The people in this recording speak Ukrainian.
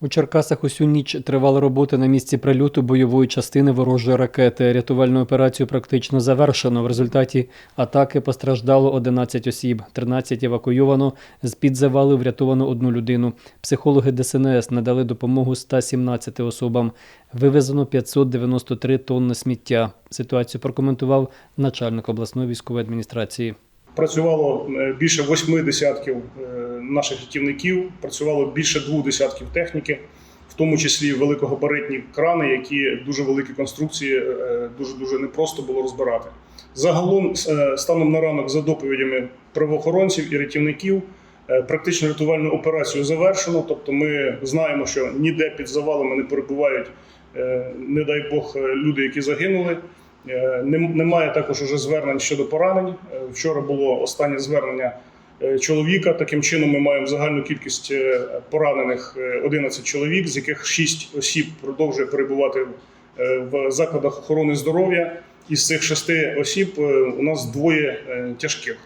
У Черкасах усю ніч тривала робота на місці прильоту бойової частини ворожої ракети. Рятувальну операцію практично завершено. В результаті атаки постраждало 11 осіб, 13 евакуйовано. З-під завалу врятовано одну людину. Психологи ДСНС надали допомогу 117 особам. Вивезено 593 тонни сміття. Ситуацію прокоментував начальник обласної військової адміністрації. Працювало е, більше восьми десятків е, наших рятівників, працювало більше двох десятків техніки, в тому числі великогабаритні крани, які дуже великі конструкції, дуже дуже непросто було розбирати. Загалом, е, станом на ранок, за доповідями правоохоронців і рятівників, е, практично рятувальну операцію завершено. Тобто, ми знаємо, що ніде під завалами не перебувають, е, не дай Бог, люди, які загинули. Немає також уже звернень щодо поранень. Вчора було останнє звернення чоловіка. Таким чином, ми маємо загальну кількість е, поранених е, 11 чоловік, з яких 6 осіб продовжує перебувати е, в закладах охорони здоров'я. Із цих шести осіб е, у нас двоє е, тяжких.